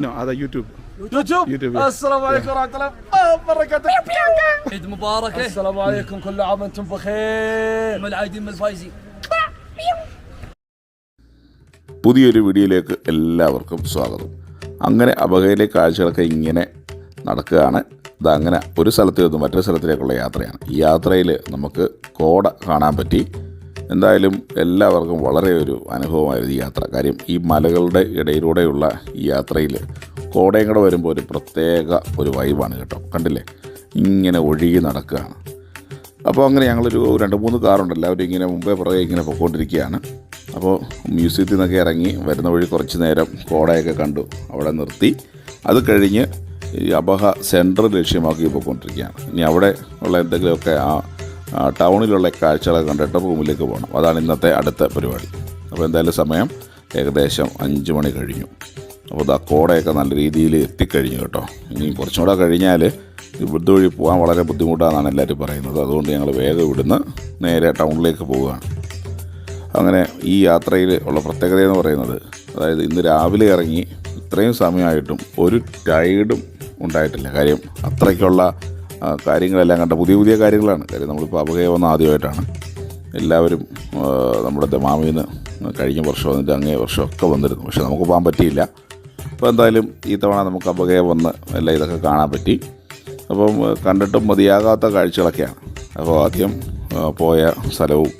No, other YouTube. يوتيوب يوتيوب، yes. السلام عليكم ورحمه الله وبركاته عيد مبارك السلام عليكم كل عام وانتم بخير من العايدين من الفايزين പുതിയൊരു വീഡിയോയിലേക്ക് എല്ലാവർക്കും സ്വാഗതം അങ്ങനെ അപകയിലെ കാഴ്ചകളൊക്കെ ഇങ്ങനെ നടക്കുകയാണ് ഇത് അങ്ങനെ ഒരു സ്ഥലത്ത് നിന്ന് മറ്റൊരു സ്ഥലത്തിലേക്കുള്ള യാത്രയാണ് ഈ യാത്രയിൽ നമുക്ക് കോട കാണാൻ പറ്റി എന്തായാലും എല്ലാവർക്കും വളരെ ഒരു അനുഭവമായിരുന്നു ഈ യാത്ര. കാര്യം ഈ മലകളുടെ ഇടയിലൂടെയുള്ള ഈ യാത്രയിൽ കോടയും കൂടെ വരുമ്പോൾ ഒരു പ്രത്യേക ഒരു വൈബാണ് കേട്ടോ. കണ്ടില്ലേ? ഇങ്ങനെ ഒഴുകി നടക്കുകയാണ്. അപ്പോൾ അങ്ങനെ ഞങ്ങളൊരു രണ്ട് മൂന്ന് കാറുണ്ട്. എല്ലാവരും ഇങ്ങനെ മുമ്പേ പുറകെ ഇങ്ങനെ പൊയ്ക്കൊണ്ടിരിക്കുകയാണ് അപ്പോൾ മ്യൂസിയത്തിൽ നിന്നൊക്കെ ഇറങ്ങി വരുന്ന വഴി കുറച്ച് നേരം കോടയൊക്കെ കണ്ടു. അവിടെ നിർത്തി. അത് കഴിഞ്ഞ് ഈ അബഹ സെന്റർ ലക്ഷ്യമാക്കി പോയിക്കൊണ്ടിരിക്കുകയാണ് ഇനി അവിടെ ഉള്ള എന്തെങ്കിലുമൊക്കെ ആ ടൗണിലുള്ള കാഴ്ചകളൊക്കെ കണ്ടിട്ട് റൂമിലേക്ക് പോകണം. അതാണ് ഇന്നത്തെ അടുത്ത പരിപാടി. അപ്പോൾ എന്തായാലും സമയം ഏകദേശം അഞ്ച് മണി കഴിഞ്ഞു. അപ്പോൾ ദാ കോടയൊക്കെ നല്ല രീതിയിൽ എത്തിക്കഴിഞ്ഞു കേട്ടോ. ഇനി കുറച്ചും കൂടെ കഴിഞ്ഞാൽ ഇവിടുത്തെ വഴി പോകാൻ വളരെ ബുദ്ധിമുട്ടാണെന്നാണ് എല്ലാവരും പറയുന്നത്. അതുകൊണ്ട് ഞങ്ങൾ വേഗം ഇവിടുന്ന് നേരെ ടൗണിലേക്ക് പോവുകയാണ്. അങ്ങനെ ഈ യാത്രയിൽ ഉള്ള പ്രത്യേകത എന്ന് പറയുന്നത് അതായത് ഇന്ന് രാവിലെ ഇറങ്ങി ഇത്രയും സമയമായിട്ടും ഒരു ടൈഡും ഉണ്ടായിട്ടില്ല. കാര്യം അത്രയ്ക്കുള്ള കാര്യങ്ങളെല്ലാം കണ്ട പുതിയ പുതിയ കാര്യങ്ങളാണ്. കാര്യം നമ്മളിപ്പോൾ അപകയം വന്ന ആദ്യമായിട്ടാണ്. എല്ലാവരും നമ്മുടെ ദമാമിയിൽ നിന്ന് കഴിഞ്ഞ വർഷം വന്നിട്ട് അങ്ങേ വർഷമൊക്കെ വന്നിരുന്നു. പക്ഷെ നമുക്ക് പോകാൻ പറ്റിയില്ല. അപ്പോൾ എന്തായാലും ഈ തവണ നമുക്ക് അപകയം വന്ന് എല്ലാം ഇതൊക്കെ കാണാൻ പറ്റി. അപ്പം കണ്ടിട്ടും മതിയാകാത്ത കാഴ്ചകളൊക്കെയാണ്. അപ്പോൾ ആദ്യം പോയ സ്ഥലവും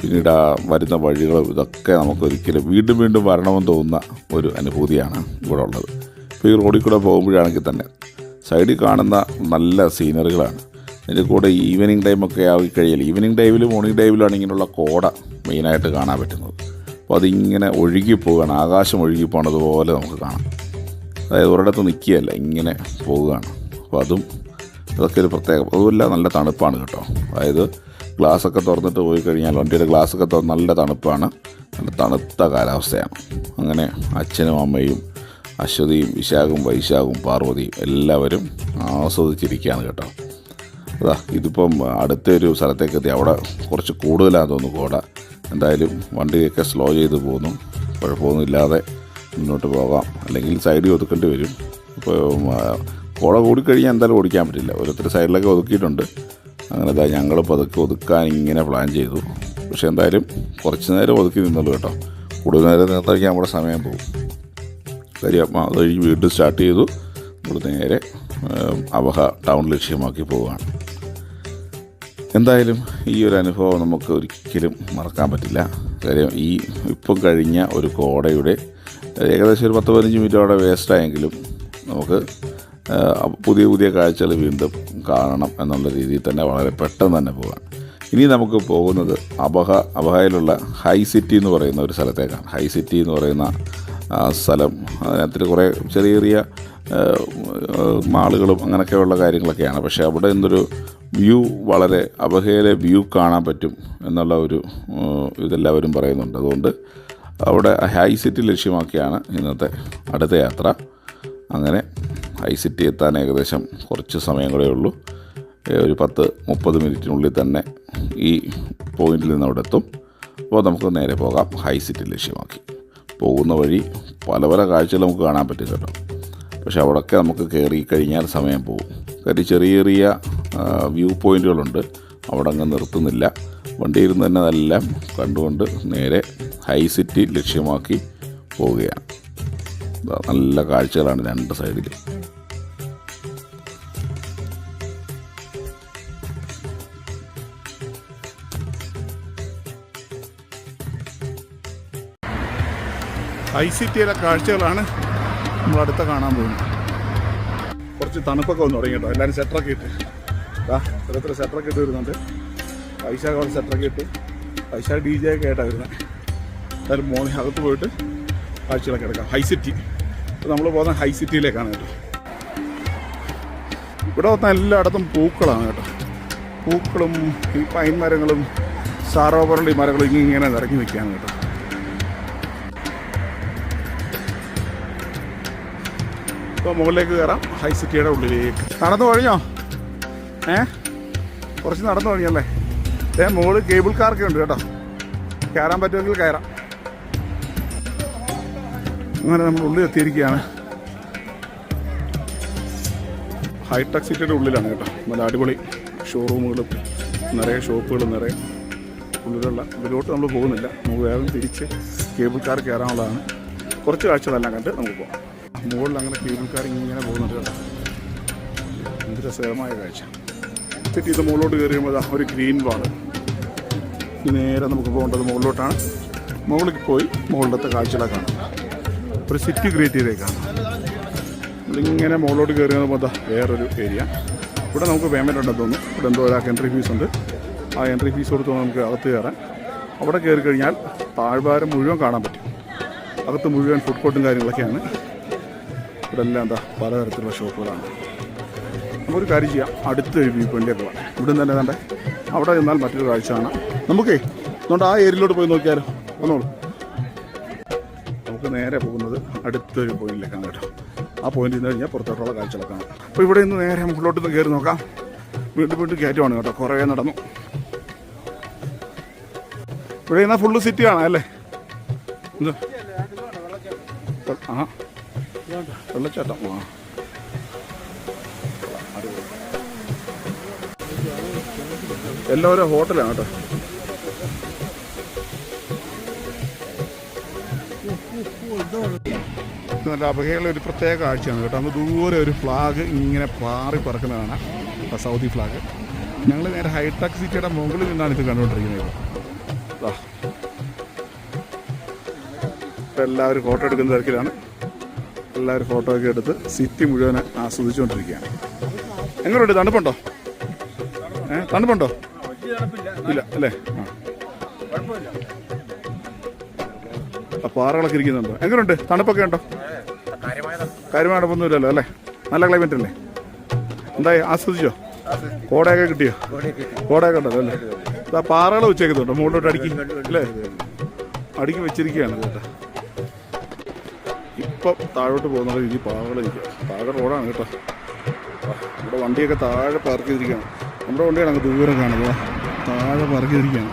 പിന്നീട് ആ വരുന്ന വഴികളും ഇതൊക്കെ നമുക്ക് ഒരിക്കലും വീണ്ടും വീണ്ടും വരണമെന്ന് തോന്നുന്ന ഒരു അനുഭൂതിയാണ് ഇവിടെ ഉള്ളത്. ഇപ്പോൾ ഈ റോഡിൽ കൂടെ പോകുമ്പോഴാണെങ്കിൽ തന്നെ സൈഡിൽ കാണുന്ന നല്ല സീനറികളാണ്. അതിന്റെ കൂടെ ഈവനിങ് ടൈമൊക്കെ കഴിയില്ല ഈവനിങ് ടൈമിലും മോർണിംഗ് ടൈമിലാണ് ഇങ്ങനെയുള്ള കോട മെയിനായിട്ട് കാണാൻ പറ്റുന്നത്. അപ്പോൾ അതിങ്ങനെ ഒഴുകി പോവുകയാണ്. ആകാശം ഒഴുകി പോകണതുപോലെ പോലെ നമുക്ക് കാണാം. അതായത് ഒരിടത്ത് നിൽക്കുകയല്ല ഇങ്ങനെ പോവുകയാണ്. അപ്പോൾ അതും അതൊക്കെ ഒരു പ്രത്യേകം അതുമല്ല നല്ല തണുപ്പാണ് കേട്ടോ. അതായത് ഗ്ലാസ്സൊക്കെ തുറന്നിട്ട് പോയി കഴിഞ്ഞാൽ വണ്ടിയുടെ ഗ്ലാസ്സൊക്കെ തുറന്ന് നല്ല തണുപ്പാണ്. നല്ല തണുത്ത കാലാവസ്ഥയാണ്. അങ്ങനെ അച്ഛനും അമ്മയും അശ്വതിയും വിശാഖും വൈശാഖും പാർവതിയും എല്ലാവരും ആസ്വദിച്ചിരിക്കുകയാണ് കേട്ടോ. അതാ ഇതിപ്പം അടുത്തൊരു സ്ഥലത്തേക്ക് എത്തി. അവിടെ കുറച്ച് കൂടുതലാണെന്ന് തോന്നുന്നു കോട എന്തായാലും വണ്ടിയൊക്കെ സ്ലോ ചെയ്ത് പോകുന്നു. കുഴപ്പമൊന്നുമില്ലാതെ മുന്നോട്ട് പോകാം. അല്ലെങ്കിൽ സൈഡിൽ ഒതുക്കേണ്ടി വരും. ഇപ്പോൾ കോട കൂടിക്കഴിഞ്ഞാൽ എന്തായാലും ഓടിക്കാൻ പറ്റില്ല. ഓരോരുത്തർ സൈഡിലൊക്കെ ഒതുക്കിയിട്ടുണ്ട്. അങ്ങനെ ഇതാ ഞങ്ങൾ പതുക്കെ ഒതുക്കാൻ ഇങ്ങനെ പ്ലാൻ ചെയ്തു. പക്ഷേ എന്തായാലും കുറച്ച് നേരം ഒതുക്കി നിന്നുള്ളൂ കേട്ടോ. കൂടുതൽ നേരം നിർത്താൻ നമ്മുടെ സമയം പോകും. കാര്യം അപ്പം അത് കഴിഞ്ഞ് വീണ്ടും സ്റ്റാർട്ട് ചെയ്തു. നമ്മൾ നേരെ അവഹ ടൗൺ ലക്ഷ്യമാക്കി പോവുകയാണ്. എന്തായാലും ഈ ഒരു അനുഭവം നമുക്ക് ഒരിക്കലും മറക്കാൻ പറ്റില്ല. കാര്യം ഈ ഇപ്പം കഴിഞ്ഞ ഒരു കോടയുടെ ഏകദേശം ഒരു പത്ത് പതിനഞ്ച് മിനിറ്റ് അവിടെ വേസ്റ്റായെങ്കിലും നമുക്ക് പുതിയ പുതിയ കാഴ്ചകൾ വീണ്ടും കാണണം എന്നുള്ള രീതിയിൽ തന്നെ വളരെ പെട്ടെന്ന് തന്നെ പോകാം. ഇനി നമുക്ക് പോകുന്നത് അബഹ അബഹയിലുള്ള ഹൈ സിറ്റി എന്ന് പറയുന്ന ഒരു സ്ഥലത്തേക്കാണ്. ഹൈ സിറ്റി എന്ന് പറയുന്ന സ്ഥലം. അതിനകത്ത് കുറേ ചെറിയ ചെറിയ മാളുകളും അങ്ങനെയൊക്കെയുള്ള കാര്യങ്ങളൊക്കെയാണ്. പക്ഷേ അവിടെ എന്തൊരു വ്യൂ വളരെ അപഹേല വ്യൂ കാണാൻ പറ്റും എന്നുള്ള ഒരു ഇതെല്ലാവരും പറയുന്നുണ്ട്. അതുകൊണ്ട് അവിടെ ഹൈ സിറ്റി ലക്ഷ്യമാക്കിയാണ് ഇന്നത്തെ അടുത്ത യാത്ര. അങ്ങനെ ഹൈ സിറ്റി എത്താൻ ഏകദേശം കുറച്ച് സമയം കൂടെ ഉള്ളൂ. ഒരു പത്ത് മുപ്പത് മിനിറ്റിനുള്ളിൽ തന്നെ ഈ പോയിന്റിൽ നിന്ന് അവിടെ എത്തും. അപ്പോൾ നമുക്ക് നേരെ പോകാം. ഹൈ സിറ്റി ലക്ഷ്യമാക്കി. പോകുന്ന വഴി പല പല കാഴ്ചകൾ നമുക്ക് കാണാൻ പറ്റും കേട്ടോ പക്ഷെ അവിടെയൊക്കെ നമുക്ക് കയറി കഴിഞ്ഞാൽ സമയം പോകും. കാര്യം ചെറിയ ചെറിയ വ്യൂ പോയിന്റുകളുണ്ട് അവിടെ അങ്ങ് നിർത്തുന്നില്ല. വണ്ടിയിൽ നിന്ന് തന്നെ അതെല്ലാം കണ്ടുകൊണ്ട് നേരെ ഹൈ സിറ്റി ലക്ഷ്യമാക്കി പോവുകയാണ്. നല്ല കാഴ്ചകളാണ് രണ്ട് സൈഡിൽ ഹൈ ടിയിലെ കാഴ്ചകളാണ് നമ്മൾ അടുത്ത കാണാൻ പോകുന്നത്. കുറച്ച് തണുപ്പൊക്കെ വന്നു തുടങ്ങി കേട്ടോ എല്ലാവരും സെറ്ററൊക്കെ ഇട്ട്. ഓരോരുത്തർ സെറ്ററൊക്കെ ഇട്ട് വരുന്നുണ്ട്. പൈസ കുറച്ച് സെറ്ററൊക്കെ ഇട്ട്. പൈസ ഡി ജെ ഒക്കെ ആയിട്ടാണ് വരുന്നത് എന്തായാലും മോർണിംഗ് അകത്ത് പോയിട്ട് കാഴ്ചകളൊക്കെ എടുക്കാം. ഹൈ സിറ്റി ഇപ്പോൾ നമ്മൾ പോകുന്ന ഹൈ സിറ്റിയിലേക്കാണ് കേട്ടോ. ഇവിടെ വന്നാൽ എല്ലായിടത്തും പൂക്കളാണ് കേട്ടോ. പൂക്കളും ഈ പൈൻ മരങ്ങളും സാറോപറളി മരങ്ങളും ഇങ്ങനെ നിറഞ്ഞു നിൽക്കുകയാണ് കേട്ടോ. ഇപ്പോൾ മുകളിലേക്ക് കയറാം ഹൈ സിറ്റിയുടെ ഉള്ളിലേക്ക്. നടന്നു കഴിഞ്ഞോ ഏ? കുറച്ച് നടന്നു കഴിഞ്ഞല്ലേ ഏ മുകളിൽ കേബിൾ കാറൊക്കെ ഉണ്ട് കേട്ടോ. കയറാൻ പറ്റുമെങ്കിൽ കയറാം. അങ്ങനെ നമ്മൾ ഉള്ളിൽ എത്തിയിരിക്കുകയാണ്. ഹൈടെക് സിറ്റിയുടെ ഉള്ളിലാണ് കേട്ടോ. നല്ല അടിപൊളി ഷോറൂമുകളും നിറയെ ഷോപ്പുകളും നിറയെ ഉള്ളിലുള്ള ഇതിലോട്ട് നമ്മൾ പോകുന്നില്ല. നമുക്ക് വേറെ തിരിച്ച് കേബിൾ കാർ കയറാനുള്ളതാണ്. കുറച്ച് കാഴ്ചകളെല്ലാം കണ്ട് നമുക്ക് പോകാം. മുകളിൽ അങ്ങനെ കേബിൾക്കാർ ഇങ്ങനെ പോകുന്നുണ്ട് എന്ത് രസകരമായ കാഴ്ച. തെറ്റി ഇത് മുകളിലോട്ട് കയറി കഴിയുമ്പോൾ ഒരു ഗ്രീൻ വാൾ നേരെ നമുക്ക് പോകേണ്ടത് മുകളിലോട്ടാണ്. മുകളിൽ പോയി മുകളിലത്തെ കാഴ്ചകളൊക്കെ കാണാം. ഒരു സിറ്റി ക്രിയേറ്റ് ചെയ്തേക്കാണ് നമ്മളിങ്ങനെ മുകളിലോട്ട് കയറി വന്നപ്പോൾ വേറൊരു ഏരിയ ഇവിടെ നമുക്ക് പേയ്മെന്റ് ഉണ്ടെന്ന് തോന്നുന്നു. ഇവിടെ എന്തോ ഒരാൾക്ക് എൻട്രി ഫീസ് ഉണ്ട്. ആ എൻട്രി ഫീസ് കൊടുത്ത് നമുക്ക് അകത്ത് കയറാൻ. അവിടെ കയറി കഴിഞ്ഞാൽ താഴ്വാരം മുഴുവൻ കാണാൻ പറ്റും. അകത്ത് മുഴുവൻ ഫുഡ് കോർട്ടും കാര്യങ്ങളൊക്കെയാണ്. ഇവിടെ എല്ലാം എന്താ പലതരത്തിലുള്ള ഷോപ്പുകളാണ്. നമുക്കൊരു കാര്യം ചെയ്യാം. അടുത്ത ഒരു വ്യൂ പോയിന്റേ പോകാം ഇവിടെ നിന്ന് തന്നെ കണ്ടേ അവിടെ നിന്നാൽ മറ്റൊരു കാഴ്ച കാണാം നമുക്കേ അതുകൊണ്ട് ആ ഏരിയയിലോട്ട് പോയി നോക്കിയാലോ? വന്നോളൂ. നമുക്ക് നേരെ പോകുന്നത് അടുത്തൊരു പോയിന്റിലേക്കാണ് കേട്ടോ. ആ പോയിന്റിൽ നിന്ന് കഴിഞ്ഞാൽ പുറത്തോട്ടുള്ള കാഴ്ചകളൊക്കെ അപ്പോൾ ഇവിടെ നിന്ന് നേരെ മുകളിലോട്ട് നിന്ന് കയറി നോക്കാം. വീണ്ടും വീണ്ടും കയറ്റമാണ് കേട്ടോ. കുറേ നടന്നു. ഇവിടെ നിന്നാൽ ഫുള്ള് സിറ്റി ആണ് അല്ലേ? എന്ത്? വെള്ളച്ചാട്ടം. ഹോട്ടലാണ് കേട്ടോ. നല്ല അപകടമുള്ള ഒരു പ്രത്യേക കാഴ്ചയാണ് കേട്ടോ. അന്ന് ദൂരെ ഒരു ഫ്ലാഗ് ഇങ്ങനെ പാറി പറക്കുന്നതാണ് കാണാം സൗദി ഫ്ലാഗ് ഞങ്ങൾ നേരെ ഹൈടെക് സിറ്റിയുടെ മുകളിൽ നിന്നാണ് ഇത് കണ്ടുകൊണ്ടിരിക്കുന്നത്. ദാ. ഇപ്പൊ എല്ലാവരും ഫോട്ടോ എടുക്കുന്ന തിരക്കിലാണ്. എല്ലാവരും ഫോട്ടോ ഒക്കെ എടുത്ത് സിറ്റി മുഴുവൻ ആസ്വദിച്ചുകൊണ്ടിരിക്കുകയാണ്. എങ്ങനെയുണ്ട് തണുപ്പുണ്ടോ? ഏ? തണുപ്പുണ്ടോ? ഇല്ല അല്ലേ? ആ. പാറകളൊക്കെ ഇരിക്കുന്നുണ്ടോ? എങ്ങനെയുണ്ട് തണുപ്പൊക്കെ ഉണ്ടോ? കാര്യമായ തണുപ്പൊന്നുമില്ലല്ലോ അല്ലേ? നല്ല ക്ലൈമറ്റ് അല്ലേ? എന്തായി? ആസ്വദിച്ചോ? കോടയൊക്കെ കിട്ടിയോ? കോടയൊക്കെ ഉണ്ടല്ലോ അല്ലേ? പാറകൾ വെച്ചേക്കുന്നുണ്ടോ മുകളിലോട്ട് അടുക്കി അല്ലേ? അടുക്കി വെച്ചിരിക്കുകയാണ് കേട്ടോ. ഇപ്പം താഴോട്ട് പോകുന്ന രീതി പാകളിരിക്കുക താഴെ റോഡാണ് കേട്ടോ. നമ്മുടെ വണ്ടിയൊക്കെ താഴെ പാർക്ക് ചെയ്തിരിക്കുകയാണ്. നമ്മുടെ വണ്ടിയാണ് അങ്ങ് ദൂരം കാണുന്നത്. താഴെ പാർക്ക് ചെയ്തിരിക്കുകയാണ്.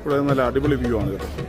ഇവിടെ നല്ല അടിപൊളി വ്യൂ ആണ് കേട്ടോ.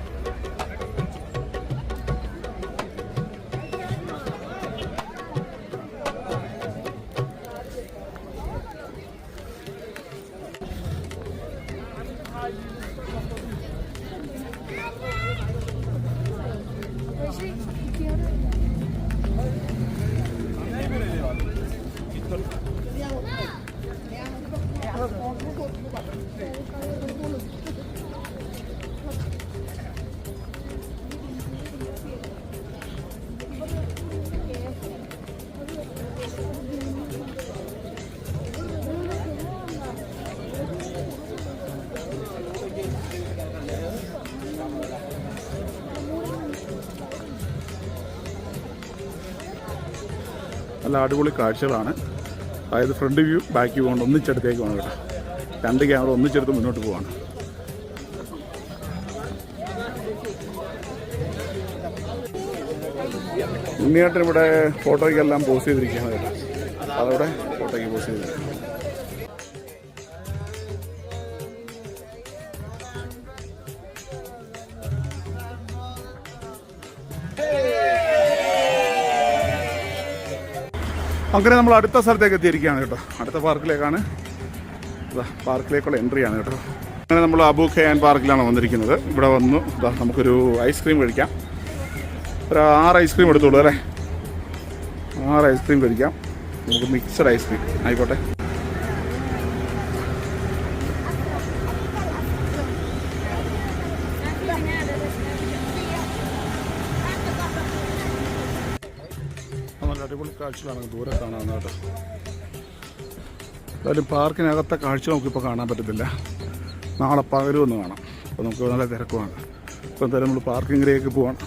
നല്ല അടിപൊളി കാഴ്ചകളാണ്. അതായത് ഫ്രണ്ട് വ്യൂ ബാക്ക് വ്യൂ കൊണ്ട് ഒന്നിച്ചെടുത്തേക്ക് വേണം കേട്ടോ. രണ്ട് ക്യാമറ ഒന്നിച്ചെടുത്ത് മുന്നോട്ട് പോവാണ്. ഉണ്ണിയേട്ടൻ ഇവിടെ ഫോട്ടോയ്ക്കെല്ലാം പോസ്റ്റ് ചെയ്തിരിക്കുകയാണ് കേട്ടോ. അതവിടെ ഫോട്ടോയ്ക്ക് പോസ്റ്റ് ചെയ്തിരിക്കുക അങ്ങനെ നമ്മൾ അടുത്ത സ്ഥലത്തേക്ക് എത്തിയിരിക്കുകയാണ് കേട്ടോ. അടുത്ത പാർക്കിലേക്കാണ്. പാർക്കിലേക്കുള്ള എൻട്രി ആണ് കേട്ടോ. അങ്ങനെ നമ്മൾ അബു ഖയാൻ പാർക്കിലാണ് വന്നിരിക്കുന്നത്. ഇവിടെ വന്നു. ഇതാ നമുക്കൊരു ഐസ്ക്രീം കഴിക്കാം. ഒരു ആറ് ഐസ്ക്രീം എടുത്തോളൂ അല്ലേ? ആറ് ഐസ്ക്രീം കഴിക്കാം. നമുക്ക് മിക്സഡ് ഐസ്ക്രീം ആയിക്കോട്ടെ. അടിപൊളി കാഴ്ചകളാണ് ദൂരെ കാണാവുന്നതായിട്ട് എന്തായാലും പാർക്കിനകത്തെ കാഴ്ച നമുക്കിപ്പോൾ കാണാൻ പറ്റത്തില്ല. നാളെ പകലും ഒന്ന് കാണാം. അപ്പോൾ നമുക്ക് നല്ല തിരക്കുമാണ്. ഇപ്പോൾ എന്തായാലും നമ്മൾ പാർക്കിങ്ങിലേക്ക് പോവാണ്.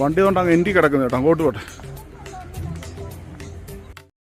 വണ്ടി കൊണ്ട് അങ്ങ് എന്റി കിടക്കുന്നത് കേട്ടോ. അങ്ങോട്ട് പോട്ടെ.